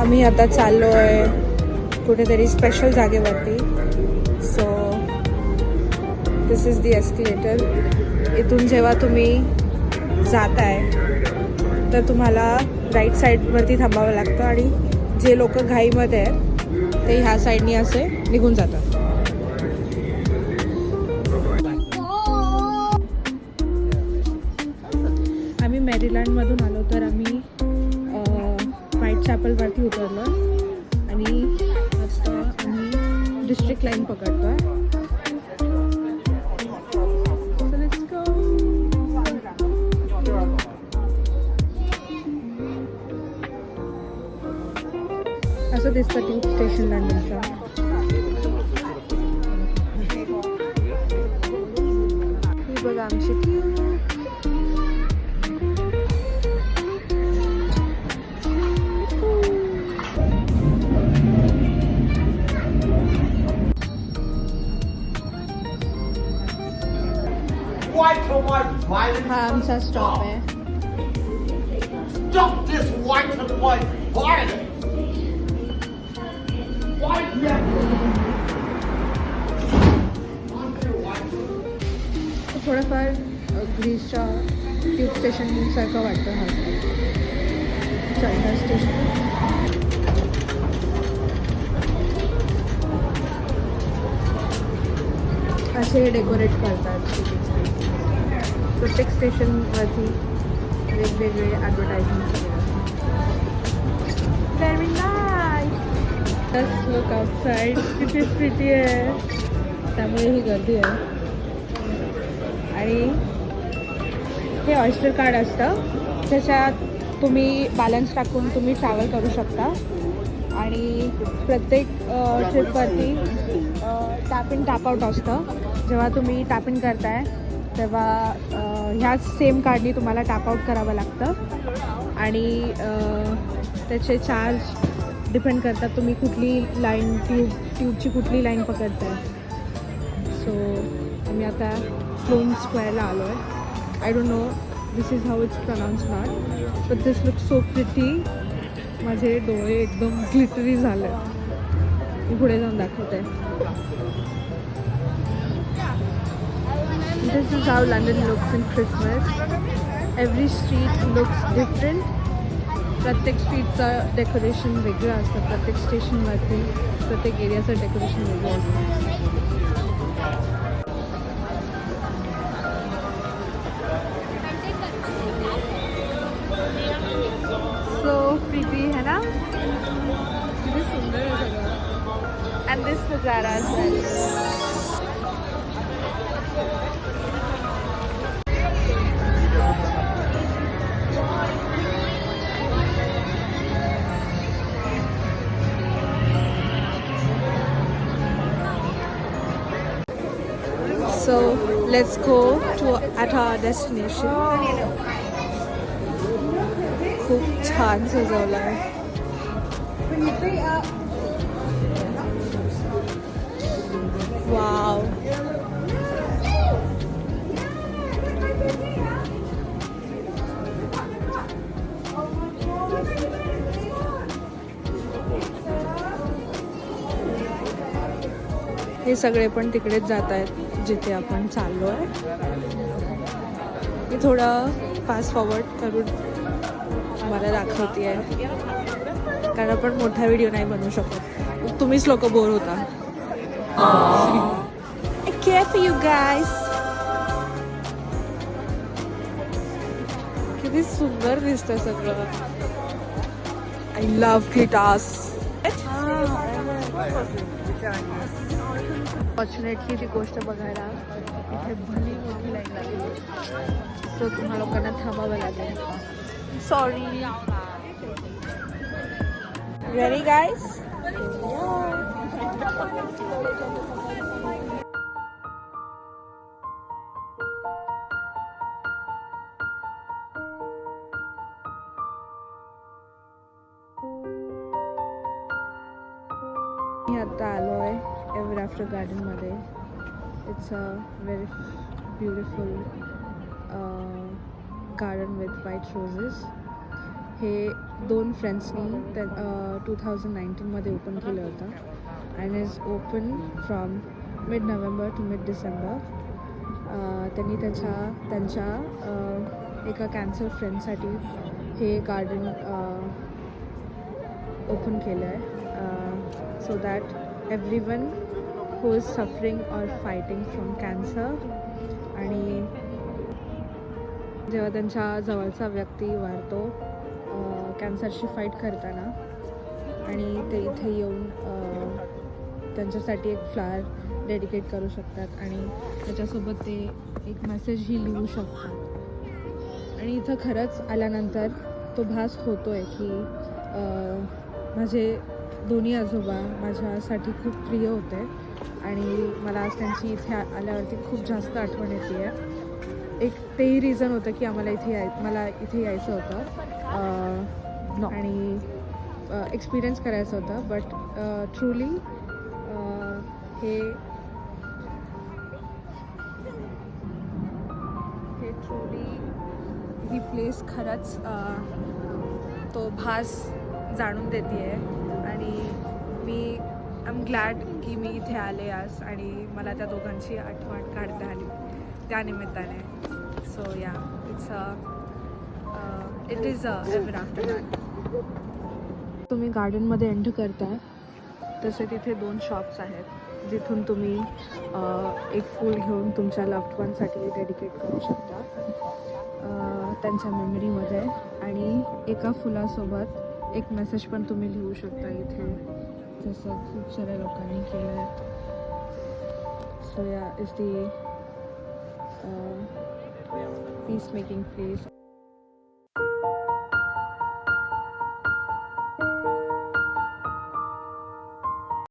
आम्ही आता चाललो आहे कुठेतरी स्पेशल जागेवरती. So this is the accelerator इथून जेव्हा तुम्ही जात आहे तर तुम्हाला राईट साईडवरती थांबावं लागतं आणि जे लोक घाईमध्ये आहेत ते ह्या साईडनी असे निघून जातात. आम्ही मेरीलँडमधून आलो तर आम्ही चॅपलवरती उतरलो. आणि आता आम्ही डिस्ट्रिक्ट लाईन पकडतो आहे असं दिसतं tube station लंडनचं White and white violence. हा आमचा स्टॉप आहे Stop this white and white violence. White never. थोडंफार अ, ग्रीसच्या ट्यूब स्टेशनसारखं वाटतं हा चंदा स्टेशन असे हे डेकोरेट करतात प्रत्येक स्टेशनवरती वेगवेगळे advertisement very nice look outside किती प्रिटी आहे. त्यामुळे ही गर्दी आहे. आणि हे ऑयस्टर कार्ड असतं. त्याच्यात तुम्ही बॅलन्स टाकून तुम्ही ट्रॅव्हल करू शकता. आणि प्रत्येक ट्रिपवरती टॅप इन टॅप आउट असतं. जेव्हा तुम्ही टॅप इन करताय तेव्हा ह्याच सेम कार्डनी तुम्हाला टॅप आउट करावं लागतं. आणि त्याचे चार्ज डिपेंड करतात तुम्ही कुठली लाईन ट्यूब ट्यूबची कुठली लाईन पकडताय. सो आम्ही आता क्लोन स्क्वेअरला आलो आहे I don't know this is how it's pronounce not but this look so pretty माझे डोळे एकदम ग्लिटरी झाले मी पुढे जाऊन दाखवते. this is how London looks in Christmas every street looks different प्रत्येक स्ट्रीटचं डेकोरेशन वेगळं असतं प्रत्येक स्टेशनवरती प्रत्येक एरियाचं डेकोरेशन वेगळं असतं सो प्रीती है ना किती So let's go to at our destination. खूप छान सजवलं आहे वाव हे सगळे पण तिकडेच जात आहेत जिथे आपण चाललो आहे मी थोडं फास्ट फॉरवर्ड करून तुम्हाला दाखवते आहे कारण आपण मोठा व्हिडिओ नाही बनवू शकत. तुम्हीच लोक बोर होता. यू गायस किती सुंदर दिसतं सगळं. आय लव्ह गिटार्स फॉर्च्युनेटली ती गोष्ट बघायला. इथे भली मोठी लाईन लागली. सो तुम्हा लोकांना थांबावं लागेल. सॉरी व्हेरी गाईस मी आता आलो आहे. एव्हर आफ्टर गार्डनमध्ये it's a very beautiful garden with white roses हे दोन फ्रेंड्सनी त्या टू थाउजंड नाईन्टीनमध्ये ओपन केलं होतं. And is open from mid November to mid December त्यांनी त्याच्या त्यांच्या एका कॅन्सर फ्रेंडसाठी हे गार्डन ओपन केलं आहे so that every one who is suffering or fighting from cancer आणि जेव्हा त्यांच्या जवळचा व्यक्ती वारतो कॅन्सरशी फाईट करताना आणि ते इथे येऊन त्यांच्यासाठी एक फ्लावर डेडिकेट करू शकतात आणि त्याच्यासोबत ते एक मेसेजही लिहू शकतात. आणि इथं खरंच आल्यानंतर तो भास होतो आहे की माझे दोन्ही आजोबा माझ्यासाठी खूप प्रिय होते. आणि मला आज त्यांची इथे आल्यावरती खूप जास्त आठवण येते आहे एक तेही रिझन होतं की आम्हाला इथे याय मला इथे यायचं होतं. आणि एक्सपिरियन्स करायचं होतं. बट ट्रुली हे हे ट्रुली ही प्लेस खरंच तो भास जाणून देते आहे आणि मी एम ग्लॅड की मी इथे आले आज आणि मला त्या दोघांची आठवण काढता आली. त्या निमित्ताने. So yeah it's a it is a ever after तुम्ही गार्डनमध्ये एंटर करता तसे तिथे दोन शॉप्स आहेत जिथून तुम्ही uh, एक फूल घेऊन तुमच्या लव्ड वनसाठी डेडिकेट करू शकता. Uh, त्यांच्या मेमरीमध्ये आणि एका फुलासोबत एक मेसेज पण तुम्ही लिहू शकता इथे. जसं खूप साऱ्या लोकांनी केलं आहे सो या is the peace making place